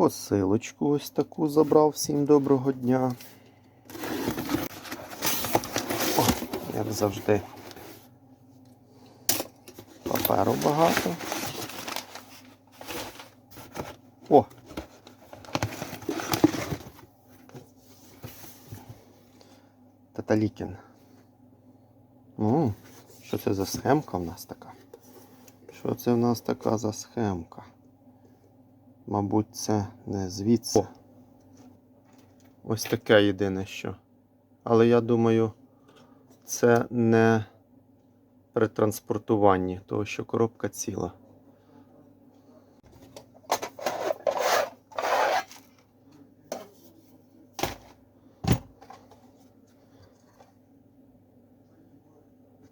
Посилочку ось таку забрав. Всім доброго дня. О, як завжди. Паперу багато. О! Таталікін. Ну, що це за схемка в нас така? Що це в нас така за схемка? Мабуть, це не звідси. О. Ось таке єдине що. Але я думаю, це не при транспортуванні, тому що коробка ціла.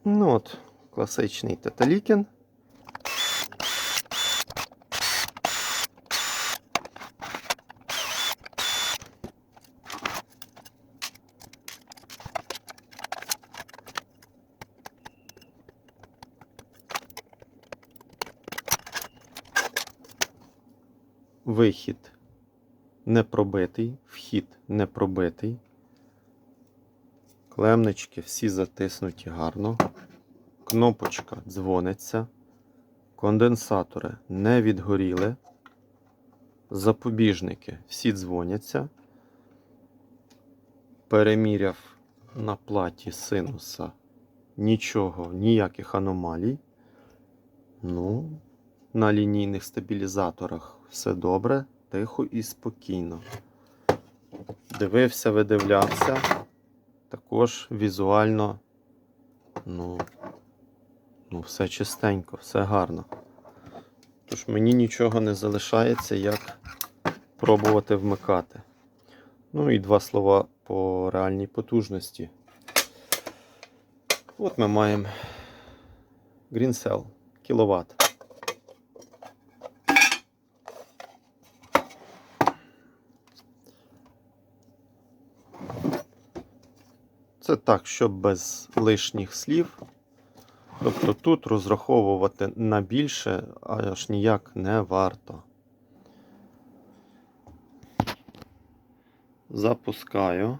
Ну от, класичний Таталікін. Вихід не пробитий, вхід не пробитий. Клемнички всі затиснуті гарно. Кнопочка дзвониться. Конденсатори не відгоріли. Запобіжники всі дзвоняться. Переміряв на платі синуса нічого, ніяких аномалій. Ну, на лінійних стабілізаторах все добре, тихо і спокійно. Дивився, видивлявся. Також візуально, ну, ну, все чистенько, все гарно. Тож мені нічого не залишається, як пробувати вмикати. Ну і два слова по реальній потужності. От ми маємо GreenCell кіловат. Це так, щоб без лишніх слів. Тобто тут розраховувати на більше аж ніяк не варто. Запускаю.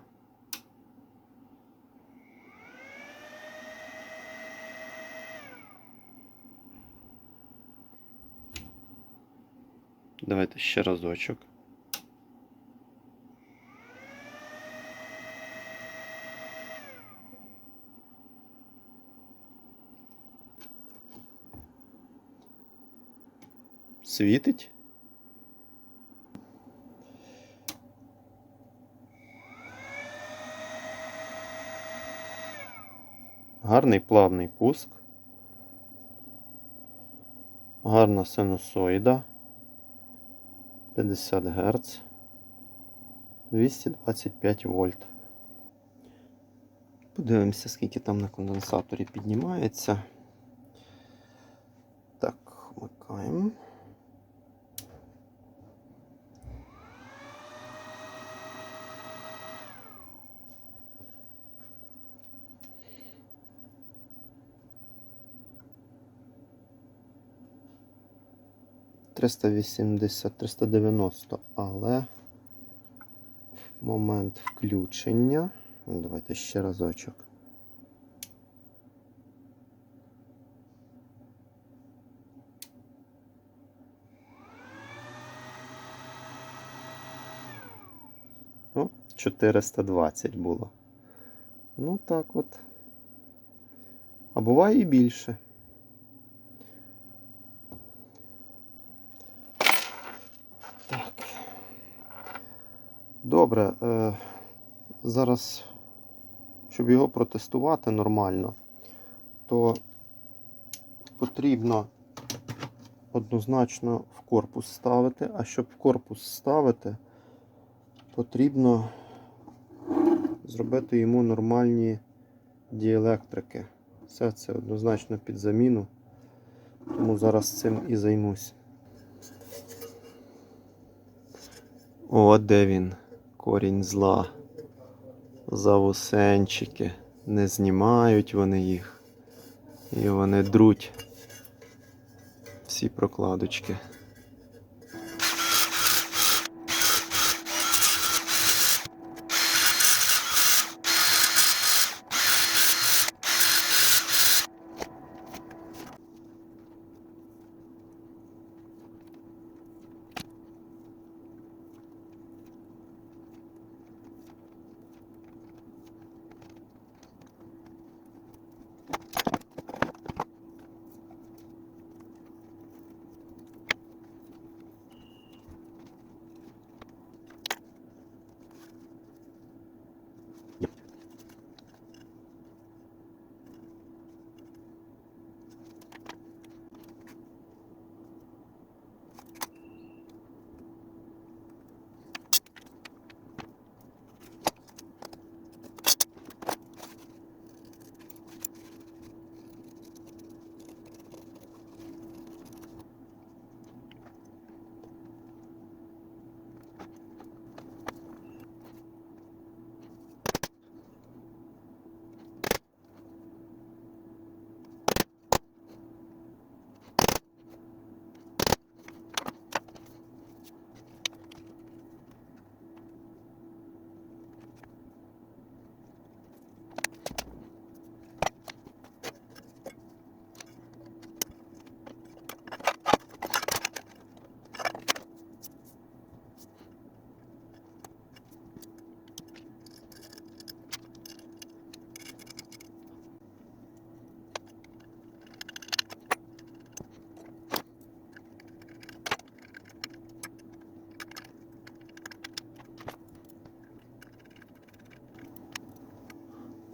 Давайте ще разочок. Світить? Гарний плавний пуск. Гарна синусоїда. 50 Гц. 225 вольт. Подивимося, скільки там на конденсаторі піднімається. Так, вмикаємо. Триста вісімдесят, триста дев'яносто, але в момент включення. Ну, Давайте ще разочок. О, 420 було. Ну так от. А буває і більше. Добре. Е, зараз, щоб його протестувати нормально, то потрібно однозначно в корпус ставити, а щоб в корпус ставити, потрібно зробити йому нормальні діелектрики. Все це однозначно під заміну, тому зараз цим і займусь. О, де він? Корінь зла. Завусенчики. Не знімають вони їх. І вони друть всі прокладочки.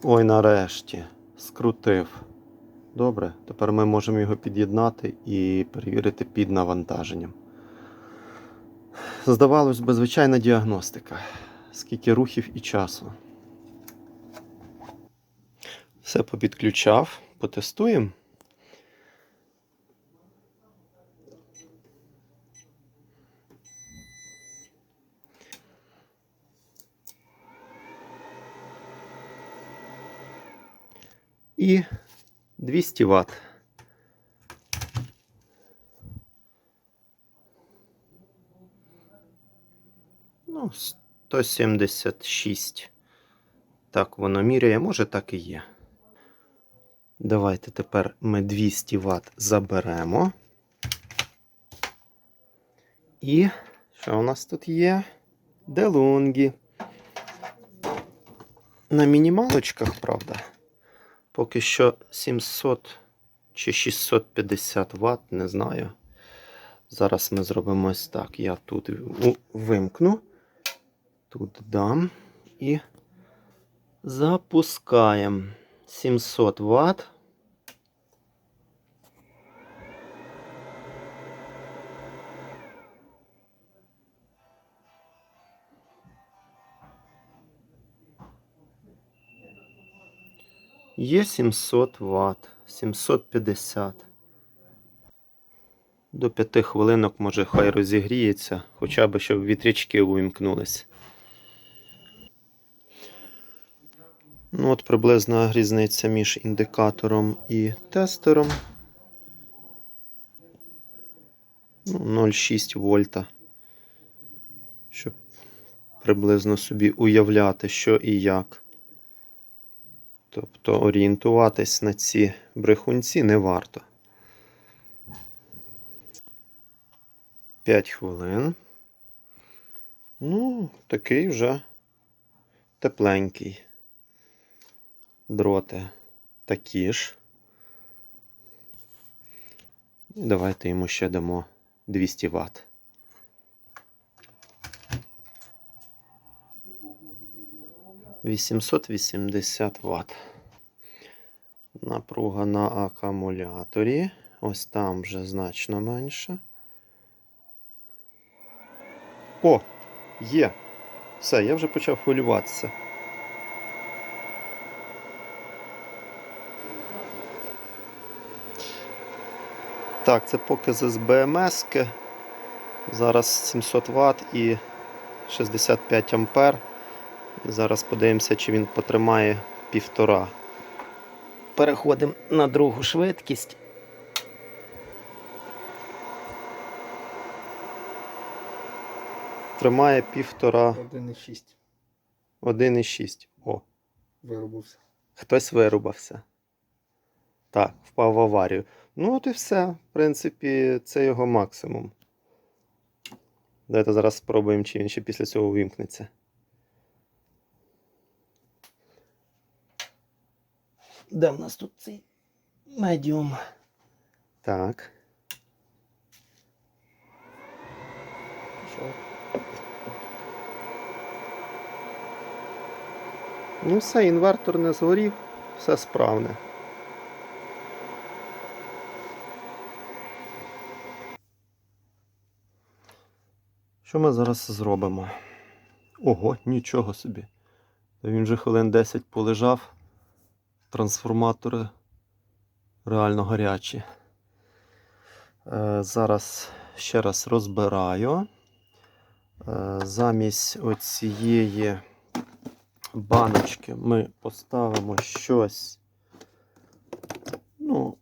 Ой, нарешті. Скрутив. Добре, тепер ми можемо його під'єднати і перевірити під навантаженням. Здавалось би, звичайна діагностика. Скільки рухів і часу. Все попідключав, потестуємо. І 200 Вт. Ну, 176. Так воно міряє, може так і є. Давайте тепер ми 200 Вт заберемо. І що у нас тут є? Делунгі. На мінімалочках, правда. Поки що 700 чи 650 Вт, не знаю. Зараз ми зробимо ось так. Я тут вимкну, тут дам і запускаємо 700 Вт. Є 700 Вт, 750. До 5 хвилинок, може, хай розігріється, хоча б щоб вітрячки увімкнулись. Ну, от приблизна різниця між індикатором і тестером. Ну, 0,6 вольта. Щоб приблизно собі уявляти, що і як. Тобто орієнтуватись на ці брехунці не варто. 5 хвилин. Ну, такий вже тепленький. Дроти такі ж. І давайте йому ще дамо 200 Вт. Вісімсот вісімдесят Вт. Напруга на акумуляторі. Ось там вже значно менше. О, є. Все, я вже почав хвилюватися. Так, це покази з БМС. -ки. Зараз 700 Вт і 65 ампер. Зараз подивимося, чи він потримає півтора. Переходимо на другу швидкість. Тримає півтора 1,6 1,6. О, виробився. хтось вирубався. Так, впав в аварію. Ну, от і все. В принципі, це його максимум. Давайте зараз спробуємо, чи він ще після цього увімкнеться. Де в нас тут цей медіум? Так. Пішов. Ну все, інвертор не згорів, все справне. Що ми зараз зробимо? Ого, нічого собі. Він вже хвилин 10 полежав. Трансформатори реально гарячі. Е, зараз ще раз розбираю. Е, замість оцієї баночки ми поставимо щось. Ну.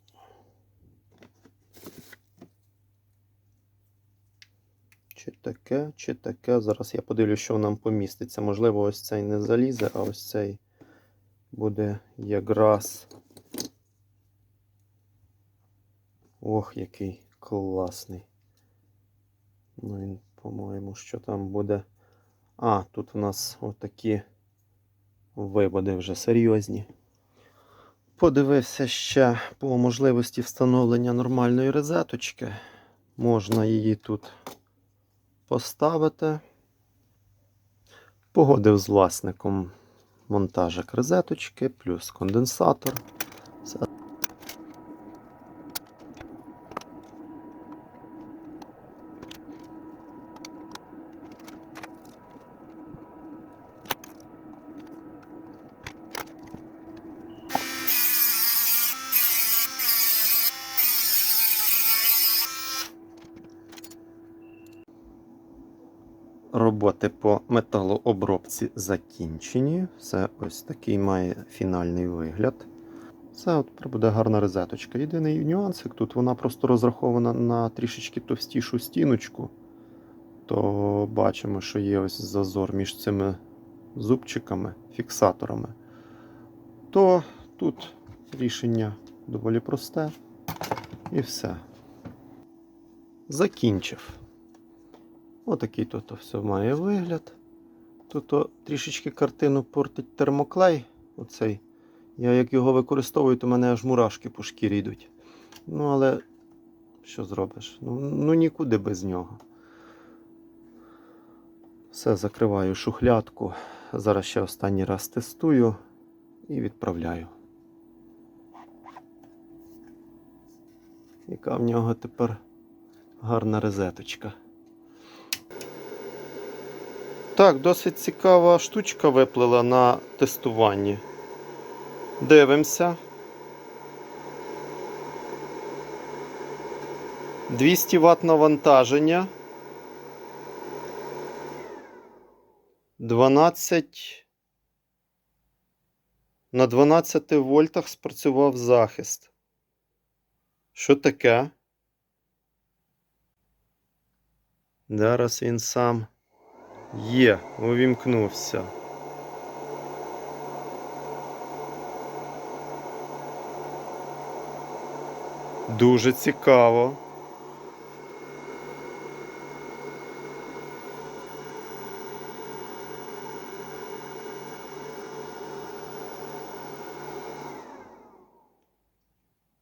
Чи таке, чи таке. Зараз я подивлюсь, що нам поміститься. Можливо, ось цей не залізе, а ось цей буде якраз. Ох, який класний. Ну, він, по-моєму, що там буде. А, тут у нас отакі виводи вже серйозні. Подивився ще по можливості встановлення нормальної розеточки. Можна її тут поставити. Погодив з власником. Монтажик розеточки, плюс конденсатор. Все. Роботи по металообробці закінчені. Все ось такий має фінальний вигляд. Це от буде гарна розеточка. Єдиний нюансик тут вона просто розрахована на трішечки товстішу стіночку. То бачимо, що є ось зазор між цими зубчиками, фіксаторами. То тут рішення доволі просте. І все. Закінчив. Отакий тут все має вигляд. Тут трішечки картину портить термоклей. Оцей. Я як його використовую, то в мене аж мурашки по шкірі йдуть. Ну, але що зробиш? Ну, ну нікуди без нього. Все, закриваю шухлядку. Зараз ще останній раз тестую і відправляю. Яка в нього тепер гарна розеточка. Так, досить цікава штучка виплила на тестуванні. Дивимося. 200 Вт навантаження. 12 на 12 вольтах спрацював захист. Що таке? Зараз він сам. Є, увімкнувся. Дуже цікаво.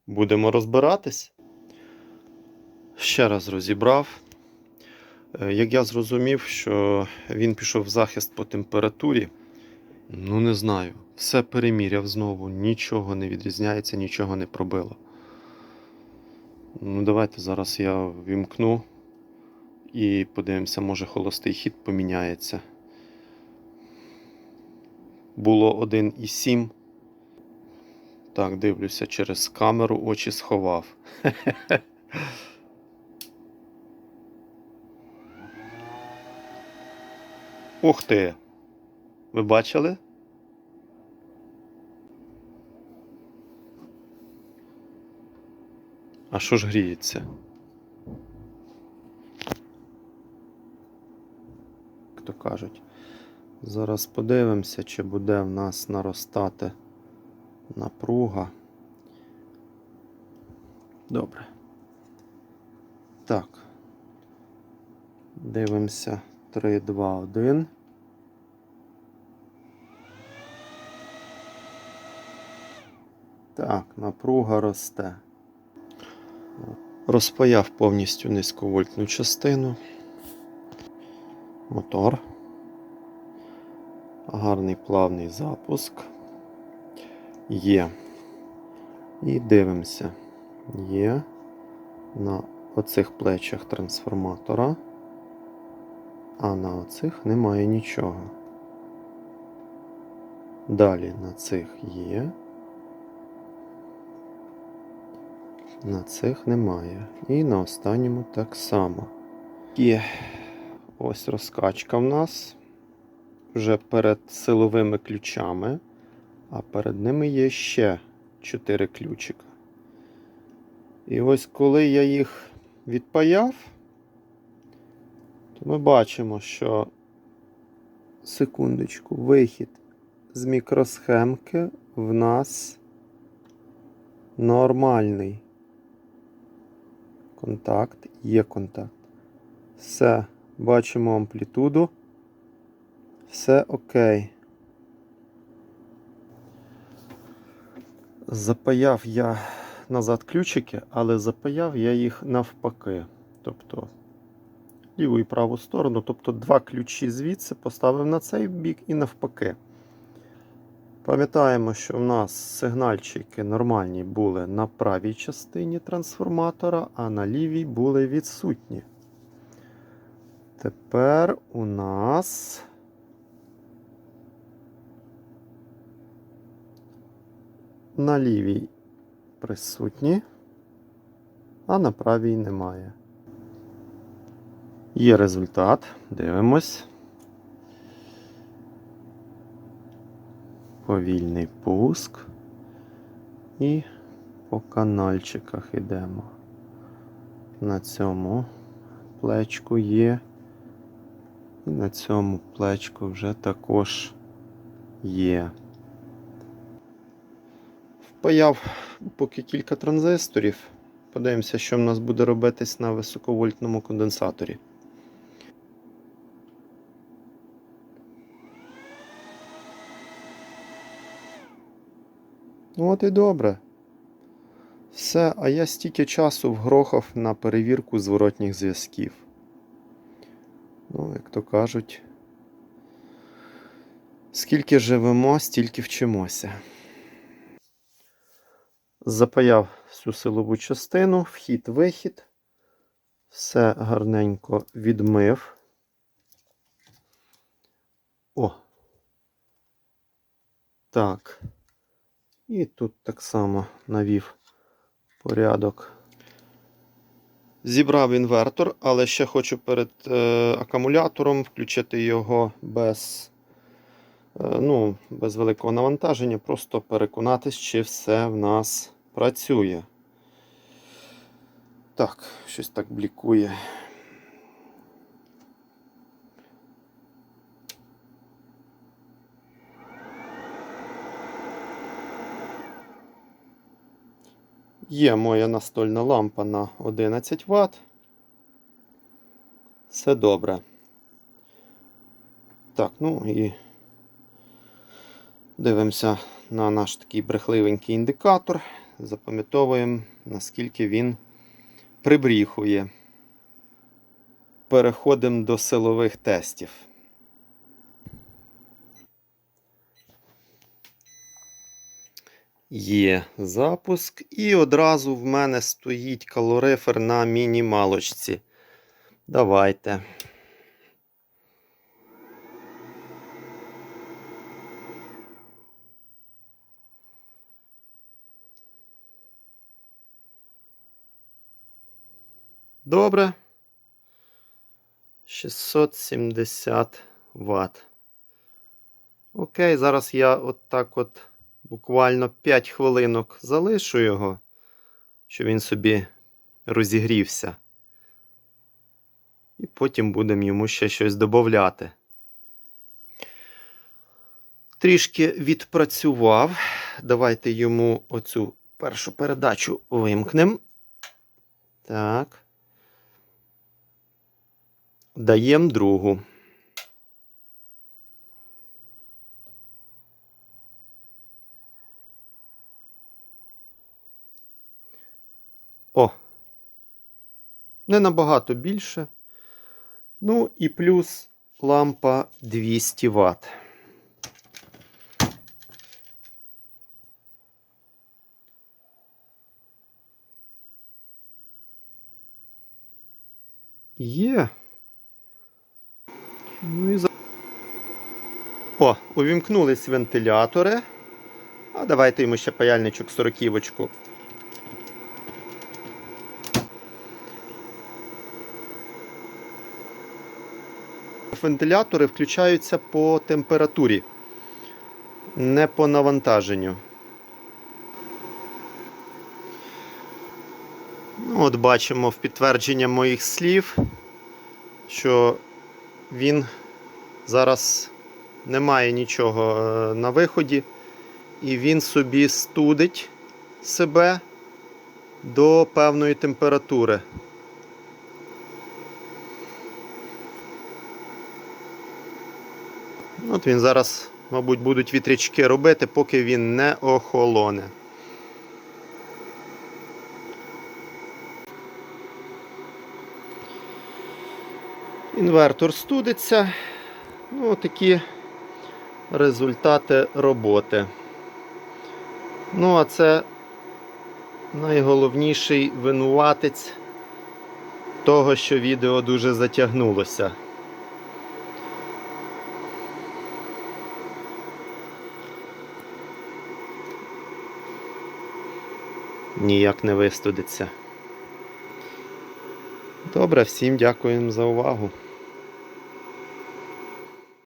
Будемо розбиратись. Ще раз розібрав. Е, Як я зрозумів, що він пішов в захист по температурі, ну не знаю, все переміряв знову, нічого не відрізняється, нічого не пробило. Ну, давайте зараз я вімкну і подивимося, може холостий хід поміняється. Було 1,7. Так, дивлюся через камеру, очі сховав. Ух ти! Ви бачили? А що ж гріється? То кажуть. Зараз подивимося, чи буде в нас наростати напруга. Добре. Так. Дивимося. 3, 2, 1. Так, напруга росте. Розпаяв повністю низьковольтну частину. Мотор. Гарний плавний запуск. Є. І дивимося. Є на оцих плечах трансформатора а на оцих немає нічого. Далі на цих є. На цих немає. І на останньому так само. Є ось розкачка в нас вже перед силовими ключами, а перед ними є ще 4 ключика. І ось коли я їх відпаяв, то ми бачимо, що секундочку, вихід з мікросхемки в нас нормальний. Контакт, є контакт. Все, бачимо амплітуду. Все окей. Запаяв я назад ключики, але запаяв я їх навпаки. Тобто ліву і праву сторону, тобто два ключі звідси поставив на цей бік і навпаки. Пам'ятаємо, що в нас сигнальчики нормальні були на правій частині трансформатора, а на лівій були відсутні. Тепер у нас на лівій присутні, а на правій немає. Є результат. Дивимось. Повільний пуск. І по канальчиках йдемо. На цьому плечку є. І на цьому плечку вже також є. Впаяв поки кілька транзисторів. Подивимося, що в нас буде робитись на високовольтному конденсаторі. Ну, От і добре. Все, а я стільки часу вгрохав на перевірку зворотніх зв'язків. Ну, як то кажуть, скільки живемо, стільки вчимося. Запаяв всю силову частину, вхід-вихід. Все гарненько відмив. О. Так. І тут так само навів порядок. Зібрав інвертор, але ще хочу перед е, акумулятором включити його без, е, ну, без великого навантаження, просто переконатись, чи все в нас працює. Так, щось так блікує. Є моя настольна лампа на 11 Вт. Все добре. Так, ну і дивимося на наш такий брехливенький індикатор. Запам'ятовуємо, наскільки він прибріхує. Переходимо до силових тестів. Є запуск, і одразу в мене стоїть калорифер на мінімалочці. Давайте. Добре. 670 Вт. Окей, зараз я отак от буквально 5 хвилинок залишу його, щоб він собі розігрівся. І потім будемо йому ще щось додати. Трішки відпрацював. Давайте йому оцю першу передачу вимкнемо. Так. Даємо другу. О. Не набагато більше. Ну і плюс лампа 200 Вт. Є. Ну і за... О, увімкнулись вентилятори. А давайте йому ще паяльничок 40 Вентилятори включаються по температурі, не по навантаженню. Ну, От бачимо в підтвердження моїх слів, що він зараз не має нічого е, на виході, і він собі студить себе до певної температури. От він зараз, мабуть, будуть вітрячки робити, поки він не охолоне. Інвертор студиться. Ну, такі результати роботи. Ну, а це найголовніший винуватець того, що відео дуже затягнулося. Ніяк не вистудиться. Добре, всім дякуємо за увагу.